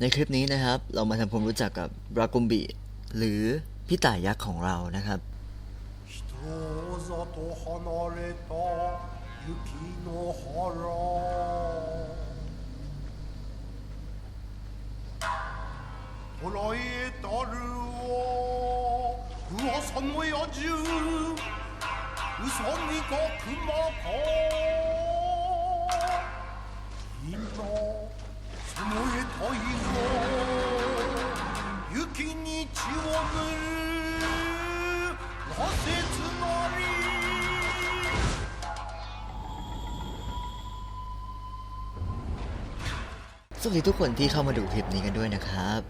ในคลิปนี้นะครับ เรามาทำความรู้จักกับรากุมบิ หรือพี่ต่ายยักษ์ของเรานะครับ 너의 터이로 유키니 지원을 너세트너리 สวัสดีทุกคนที่เข้ามาดูคลิปนี้กันด้วยนะครับ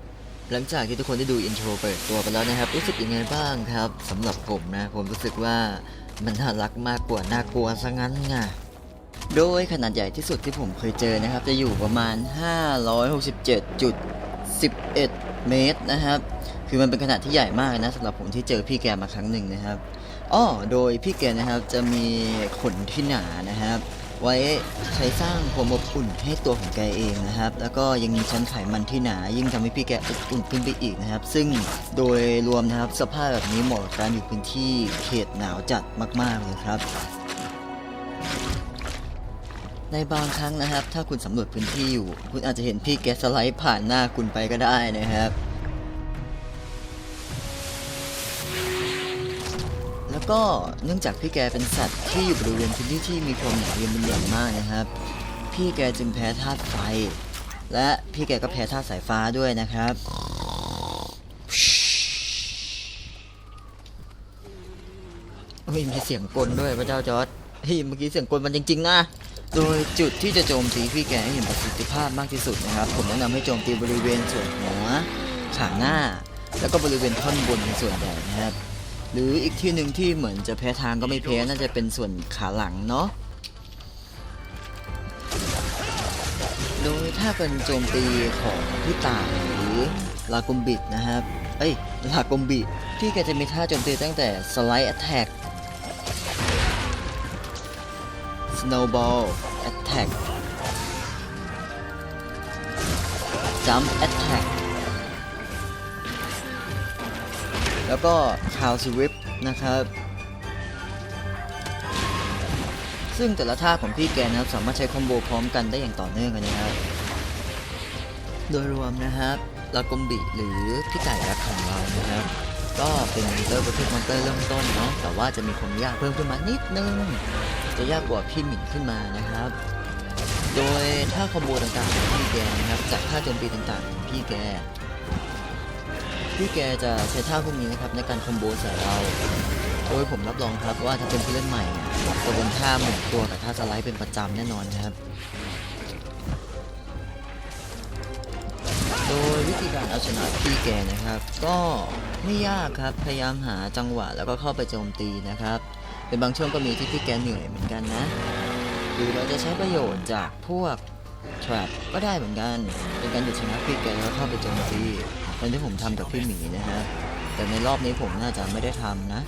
หลังจากที่ทุกคนได้ดูอินโทรเปิดตัวไปแล้วนะครับ รู้สึกยังไงบ้างครับสำหรับผมนะ ผมรู้สึกว่ามันน่ารักมากกว่าน่ากลัวซะงั้นไง โดยขนาดใหญ่ที่สุดที่ผมเคยเจอนะครับ จะอยู่ประมาณ 567.11 เมตรนะครับ คือมันเป็นขนาดที่ใหญ่มากนะสำหรับผมที่เจอพี่แกมาครั้งหนึ่งนะครับอ้อโดยพี่แกนะครับจะมีขนที่หนานะครับ ไว้ใช้สร้างความอบอุ่นให้ตัวของแกเองนะครับ แล้วก็ยังมีชั้นไขมันที่หนา ยิ่งทำให้พี่แกอบอุ่นขึ้นไปอีกนะครับ ซึ่งโดยรวมนะครับสภาพแบบนี้เหมาะกับการอยู่พื้นที่เขตหนาวจัดมากๆเลยครับ ในบางครั้งนะครับ ถ้าคุณสำรวจพื้นที่อยู่ คุณอาจจะเห็นพี่แกสไลด์ผ่านหน้าคุณไปก็ได้นะครับ แล้วก็เนื่องจากพี่แกเป็นสัตว์ที่อยู่บริเวณพื้นที่ที่มีความหนาวเย็นเป็นอย่างมากนะครับ พี่แกจึงแพ้ธาตุไฟ และพี่แกก็แพ้ธาตุสายฟ้าด้วยนะครับเฮ้ยมีเสียงกลด้วยพระเจ้าจอร์ด เฮ้ยเมื่อกี้เสียงกลมันจริงๆนะโดยจุดที่จะโจมตีพี่แกให้เห็นประสิทธิภาพมากที่สุดนะครับ ผมแนะนำให้โจมตีบริเวณส่วนหัวขาหน้า แล้วก็บริเวณท่อนบนในส่วนใหญ่นะครับ หรืออีกที่หนึ่งที่เหมือนจะแพ้ทางก็ไม่แพ้น่าจะเป็นส่วนขาหลังเนาะโดยถ้าเป็นโจมตีของพี่ต่ายหรือลากุมบิดนะครับ เอ้ยลากุมบิพี่แกจะมีท่าโจมตีตั้งแต่ Slide Attack Snowball Attack Jump Attack แล้วก็ Cow Swift นะครับ ซึ่งแต่ละท่าของพี่แกนะครับ สามารถใช้คอมโบพร้อมกันได้อย่างต่อเนื่องนะครับ โดยรวมนะครับลากมบิหรือพี่ไก่ยักของเรานะครับ ก็เป็นมอนเตอร์ประเภทมอนเตอร์เริ่มต้นเนาะแต่ว่าจะมีความยากเพิ่มขึ้นมานิดนึง จะยากกว่าพี่หมิ่นขึ้นมานะครับ โดยท่าคอมโบต่างๆของพี่แกนะครับจากท่าโจมตีต่างๆของพี่แก พี่แกจะใช้ท่าพวกนี้นะครับในการคอมโบใส่เราโดยผมรับรองครับว่าถ้าเป็นผู้เล่นใหม่จะโดนท่าหมุนตัวกับท่าสไลด์เป็นประจำแน่นอนครับ โดยวิธีการเอาชนะพี่แกนะครับ ก็ไม่ยากครับพยายามหาจังหวะแล้วก็เข้าไปโจมตีนะครับ เป็นบางช่วงก็มีที่พี่แกเหนื่อยเหมือนกันนะ หรือเราจะใช้ประโยชน์จากพวก trap ก็ได้เหมือนกัน เป็นการหยุดชนะพี่แกแล้วเข้าไปโจมตีเหมือนที่ผมทำกับพี่หมีนะครับแต่ในรอบนี้ผมน่าจะไม่ได้ทำนะ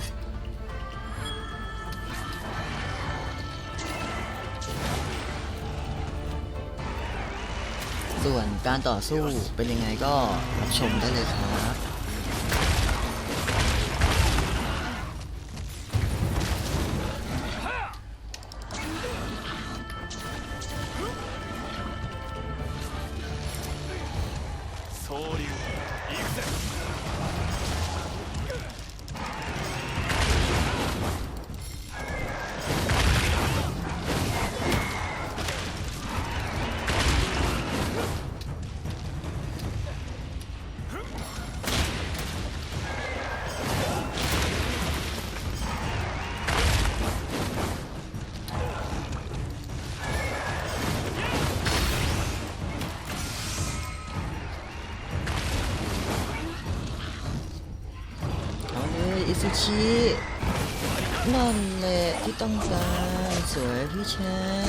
ส่วนการต่อสู้เป็นยังไงก็รับชมได้เลยครับ ชีนั่นแหละที่ต้องการสวยพี่ชาย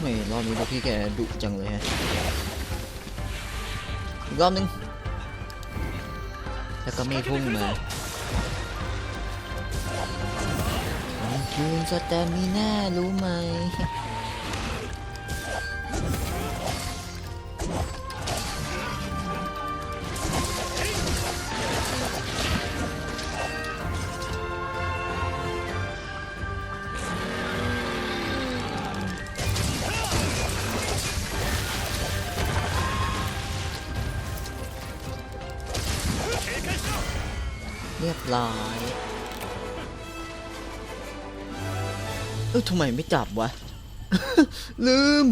ไม่รอบนี้พี่แกดุจังเลยฮะอีกรอบนึงแล้วก็ไม่พุ่งมา มันคือสแตมิน่ารู้ไหมเรียบร้อย เออทำไมไม่จับวะ ลืม